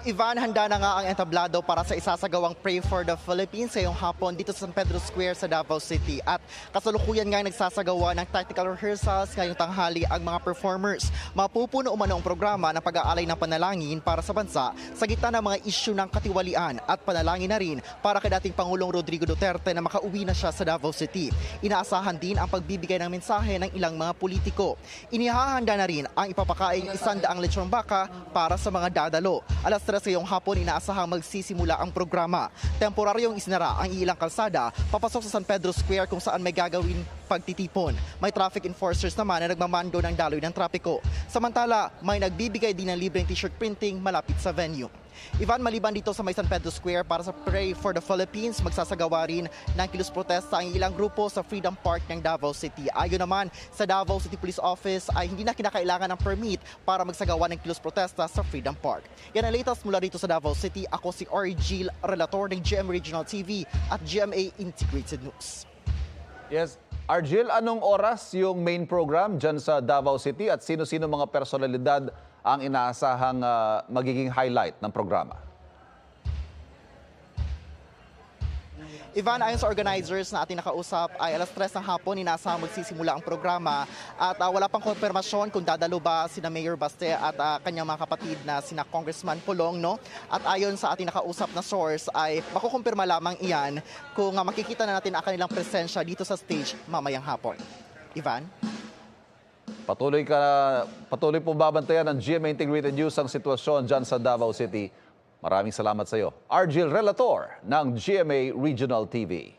Ivan, handa na nga ang entablado para sa isasagawang Pray for the Philippines ngayong hapon dito sa San Pedro Square sa Davao City. At kasalukuyan nga nagsasagawa ng tactical rehearsals ngayong tanghali ang mga performers. Mapupuno umano ang programa ng pag-aalay ng panalangin para sa bansa sa gitna ng mga isyu ng katiwalian at panalangin na rin para kay dating Pangulong Rodrigo Duterte na makauwi na siya sa Davao City. Inaasahan din ang pagbibigay ng mensahe ng ilang mga politiko. Inihahanda na rin ang ipapakaing isandaang lechong baka para sa mga dadalo. Alas 3 ngayong hapon inaasahang magsisimula ang programa. Temporaryong isinara ang ilang kalsada papasok sa San Pedro Square kung saan may gagawin pagtitipon. May traffic enforcers naman na nagmamando ng daloy ng trapiko. Samantala, may nagbibigay din ng libreng t-shirt printing malapit sa venue. Ivan, maliban dito sa may San Pedro Square para sa Pray for the Philippines, magsasagawa rin ng kilos protesta ang ilang grupo sa Freedom Park ng Davao City. Ayon naman sa Davao City Police Office ay hindi na kinakailangan ng permit para magsagawa ng kilos protesta sa Freedom Park. Yan ang latest mula rito sa Davao City. Ako si Orgil, relator ng GM Regional TV at GMA Integrated News. Yes. Argil, anong oras yung main program dyan sa Davao City at sino-sino mga personalidad ang inaasahang ah, magiging highlight ng programa? Ivan, ayon sa organizers na ating nakausap ay alas 3 ng hapon inaasahan magsisimula ang programa at ah, wala pang konfirmasyon kung dadalo ba sina Mayor Baste at ah, kanyang mga kapatid na sina Congressman Pulong no at ayon sa ating nakausap na source ay makukumpirma lamang iyan kung ah, makikita na natin ang kanilang presensya dito sa stage mamayang hapon. Ivan? Patuloy ka patuloy po babantayan ng GMA Integrated News ang sitwasyon dyan sa Davao City. Maraming salamat sa iyo. Argil Relator ng GMA Regional TV.